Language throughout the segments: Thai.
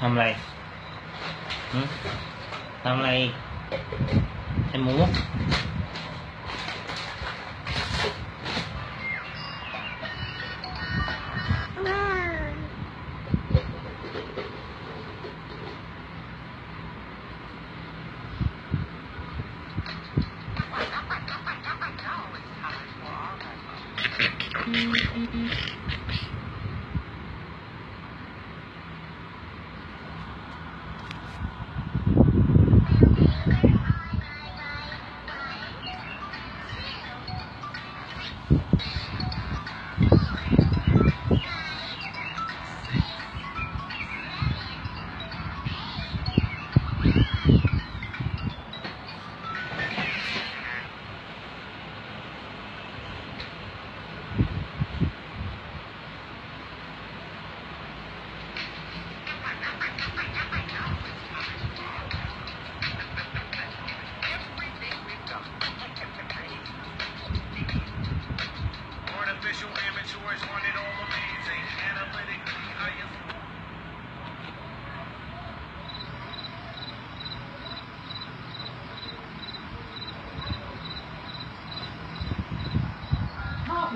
hôm nay ừ? hôm nay em muốn Mm-hmm.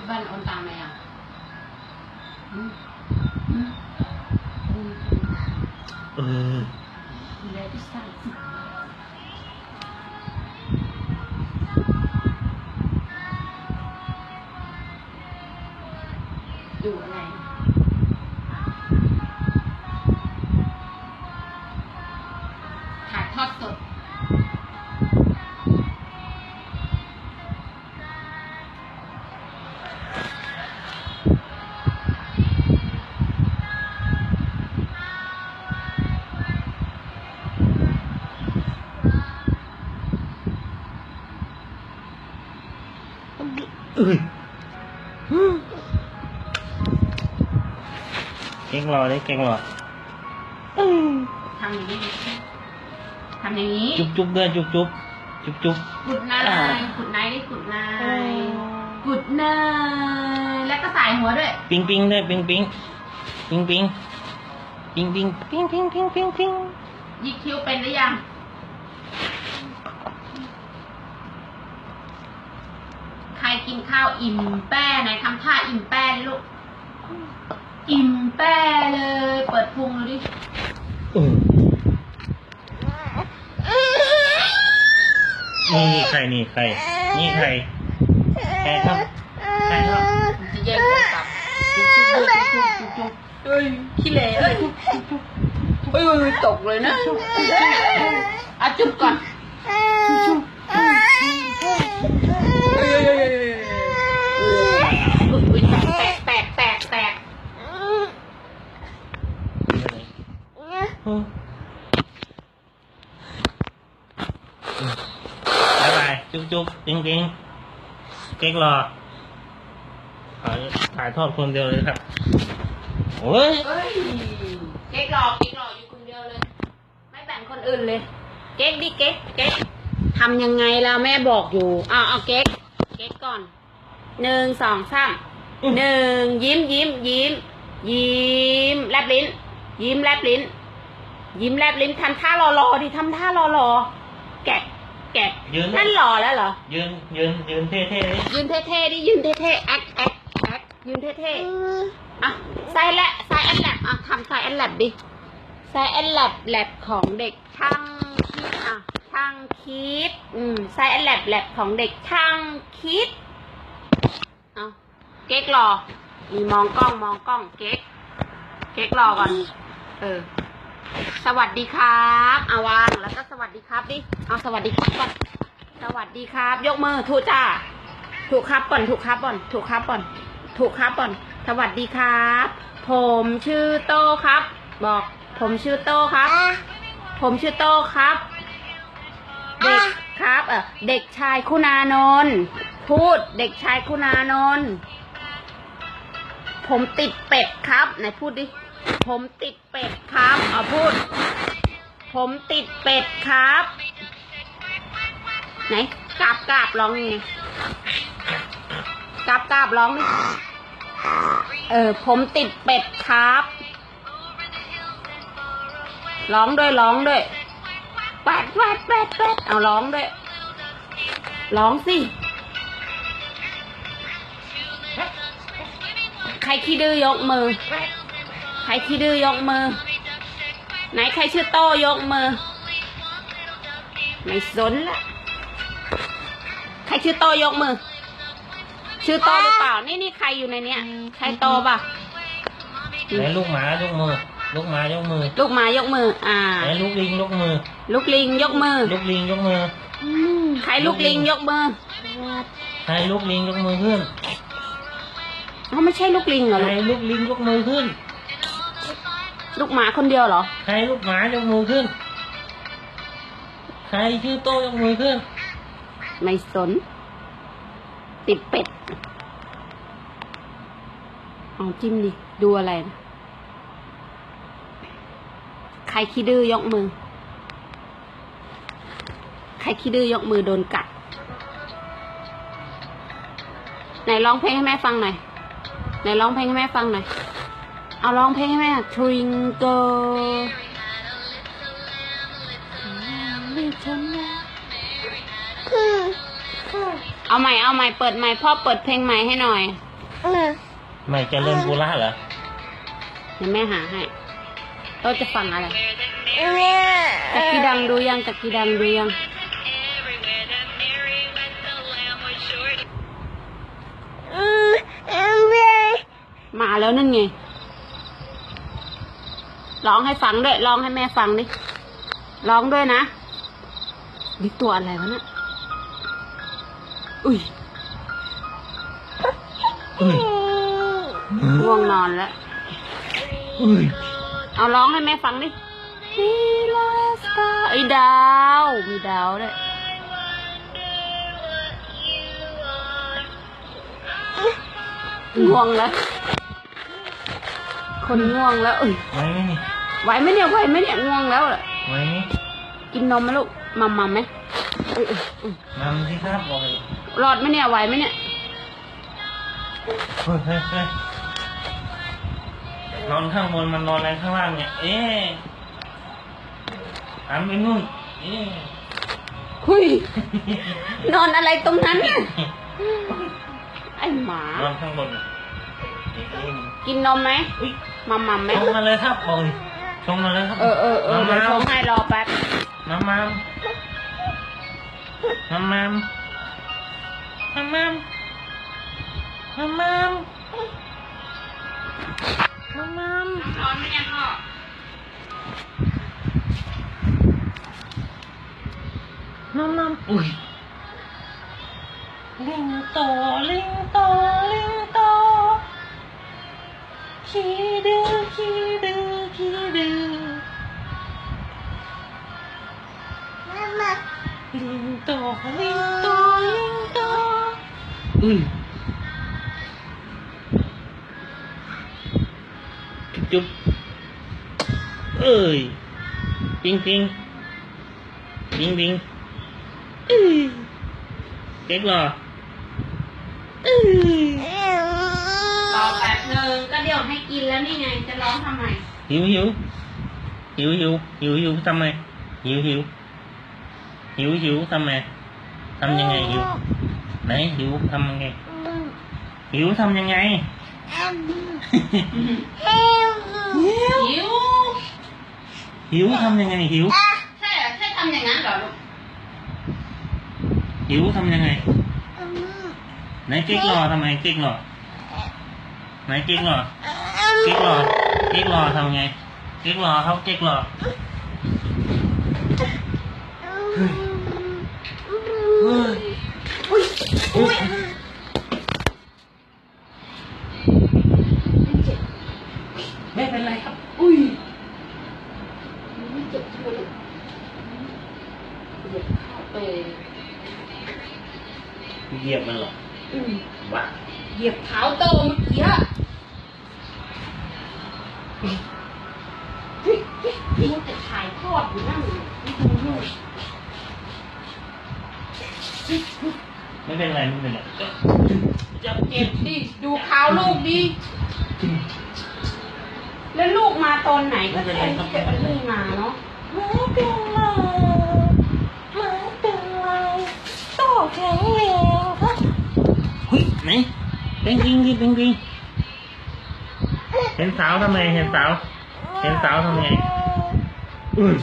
บพี่บันโอนตังไหมอะอืมอืมอืมเออเหลือที่สั่งดูอะไรถ่ายทอดสด เก่งรอเลยเก่งรอทำอย่างนี้ทำอย่างนี้จุ๊บจุ๊บด้วยจุ๊บจุ๊บจุ๊บจุ๊บกุดนายกุดนายดิกุดนายกุดนายแล้วก็ใส่หัวด้วย ปิงปิงด้วยปิงปิงปิงปิงปิงปิงปิงปิงปิงปิงปิงยิกคิ้วเป็นหรือยัง ใคร กินข้าวอิ่มแป้ไหนทำท่าอิ่มแป้ดิลูก อิ่มแป้เลย เปิดพุงดูดิเออนี่ใครนี่ใคร นี่ใครใครครับใครครับมันจะแย่งโทรศัพท์จุ๊บจุ๊บจุ๊บจุ๊บจุ๊บเอ้ยขี้เหร่เอ้ยเอ้ยตกเลยนะอะจุ๊บก่อนจุ๊บเอ้ยเอ้ยเอ้ยเอ้ยเอ้ยอุ๊ยแตกแตกแตกแตก บ๊ายบาย จุ๊บจุ๊บปิงปิงเก๊กรอถ่ายถ่ายทอดคนเดียวเลยครับโอ้ยเอ้ยเก๊กหลอกเก๊กหลอกอยู่คนเดียวเลย ไม่แบ่งคนอื่นเลย เก๊กดิเก๊กเก๊กทำยังไงล่ะแม่บอกอยู่เอาเอาเก๊กเก๊กก่อนหนึ่งสองสามหนึ่งยิ้มยิ้มยิ้ม ยิ้มแลบลิ้น ยิ้มแลบลิ้น ยิ้มแลบลิ้นทำท่ารอรอๆดิทำท่ารอรอๆแกะ แกะยืน นั่นหล่อแล้วเหรอ ยืนยืนยืนเท่ๆเลยยืนเท่ๆดิยืนเท่ๆแอคแอคแอคยืนเท่ๆอะใส่แหละใส่แอนแลบอะทำใส่แอนแลบดิใส่แอนแลบแลบของเด็กช่างคิดอะช่างคิด อืมใส่แอนแลบแลบของเด็กช่างคิดเอาเก๊กรอมีมองกล้องมองกล้องเก๊กเก๊กรอก่อน เออ สวัสดีครับอาวางแล้วก็สวัสดีครับดิเอาสวัสดีครับก่อนสวัสดีครับ ยกมือถูกจ้าถูกครับก่อนถูกครับก่อนถูกครับก่อนถูกครับก่อน สวัสดีครับ ผมชื่อโตครับ บอก ผมชื่อโตครับ ผมชื่อโตครับ เด็กครับเออเด็กชายคุณานนท์พูดเด็กชายคุณานนท์ผมติดเป็ดครับไหนพูดดิ ผมติดเป็ดครับเอาพูด ผมติดเป็ดครับ ไหนกราบกราบร้องไงกราบกราบร้องเออ ผมติดเป็ดครับร้องด้วยร้องด้วยแปดแปดแปดแปดเอาร้องด้วยร้องสิ ใครขี้ดื้อยกมือ ครขี้ดื้อยกมือ ไหนใครชื่อโต้ยกมือ ไม่สนละ ใครชื่อโตยกมือ ชื่อโตหรือเปล่า นี่นี่ใครอยู่ในเนี้ย ใครโตป่ะไหนลูกหมายกมือ ลูกหมายกมือ ลูกหมายกมือ อ่า ไหนลูกลิงยกมือ ลูกลิงยกมือ ลูกลิงยกมือ ใครลูกลิงยกมือ ใครลูกลิงยกมือขึ้นเขาไม่ใช่ลูกลิงเหรอใครลูกลูกลิงยกมือขึ้น ลูกหมาคนเดียวเหรอ ใครลูกหมายกมือขึ้น ใครชื่อโต้ยกมือขึ้น ไม่สน ติดเป็ดเอาจิ้มดิ ดูอะไรนะใครขี้ดื้อยกมือ ใครขี้ดื้อยกมือโดนกัด ไหนร้องเพลงให้แม่ฟังหน่อย ไหนร้องเพลงให้แม่ฟังหน่อย เอาร้องเพลงให้แม่ Twinkle Little Lamb เอาใหม่เอาใหม่เปิดใหม่พ่อเปิดเพลงใหม่ให้หน่อยไม่เจะเริ่มกุละเหรอเดี๋ยวแม่หาให้โต้จะฟังอะไรตะกี้ดังดูยังตะกี้ดังดูยัง Everywhere that Mary went, the lamb was sure to มาแล้วนั่นไง ร้องให้ฟังด้วยร้องให้แม่ฟังดิร้องด้วยนะนี่ตัวอะไรวะเนี่ยอุ้ยอุ้ยง่วงนอนแล้วอุ้ยเอาร้องให้แม่ฟังดิมีลาสตาไอ้ยดาว มีดาวด้วยง่วงแล้ว คนง่วงแล้วเอ้ยไหวไหมนี่ไหวไหมเนี่ยไหวไหมเนี่ยง่วงแล้วเหรอไหวไหมกินนมไหมลูกมัมมัมไหมเอ้ยเอ้ยเอ้ยนำสิครับบอกเลยรอดไหมเนี่ยไหวไหมเนี่ยเฮ้ยเฮ้ยเฮ้ยนอนข้างบนมันนอนอะไรข้างล่างเนี่ย เอ๊ะหันไปนู่น เอ๊ะหุยนอนอะไรตรงนั้นน่ะไอหมานอนข้างบนน่ะเอ๊ะกินนมไหมอุ๊ย มัมมัมไหมชงมาเลยครับบอกเลยชงมาเลยครับเออเออเออเดี๋ยวชงให้รอแป๊บมามามมามามมามามมามามมามามนอนไม่ยังพ่อมามามอุ้ยลิงโตลิงโตลิงโตขี้ ลิงโตลิงโตลิงโตอุ้ยจุ๊บจุ๊บเอ้ยปิงปิงปิงปิงเอ้ยเก๊กเหรอเอ้ยรอแป๊บหนึงก็เดี๋ยวให้กินแล้วนี่ไงจะร้องทำไมหิวหิวหิวหิวหิวหิวทำไมหิวหิว หิวหิวทำไมทำยังไงหิวไหนหิวทำยังไงหิวทำยังไงหิวหิวทำยังไงหิวใช่เห อุ้ยไม่เป็นไรครับ อุ้ยไม่เจ็บช่ไหมลูกเหยียบเข้าไปเหยียบมันเหรออืมบ้าเหยียบเท้าโตเมื่อกี้อะเฮ้ยเฮ้ยเฮ้ยจะถ่ายทอดอยู่นั่นนี่ดูนู่น ไม่เป็นไรไม่เป็นไรจะเจ็บดิดูขาวลูกดิแล้วลูกมาตอนไหนไม่ก็เป็นไรเซ็นครับเก็บเพิ่งมาเนาะไม่เป็นไรไม่เป็นไรโตแข็งแรงครับเฮ้ยไหนปิงปิงดิปิงปิงเห็นสาวทำไมเห็นสาว เห็นสาวทำไงอุ้ย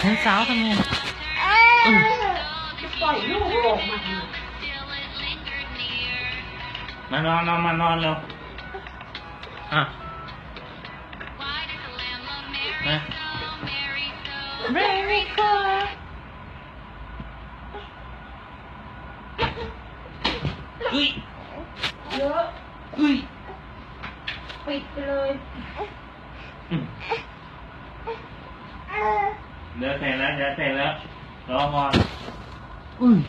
เห็นสาวทำไงปล่อยลูกออกมาทำไมมานอนนอนมานอนเร็วอะมา Very good อุ้ยเยอะ อุ้ย ปิดไปเลย อืม เดี๋ย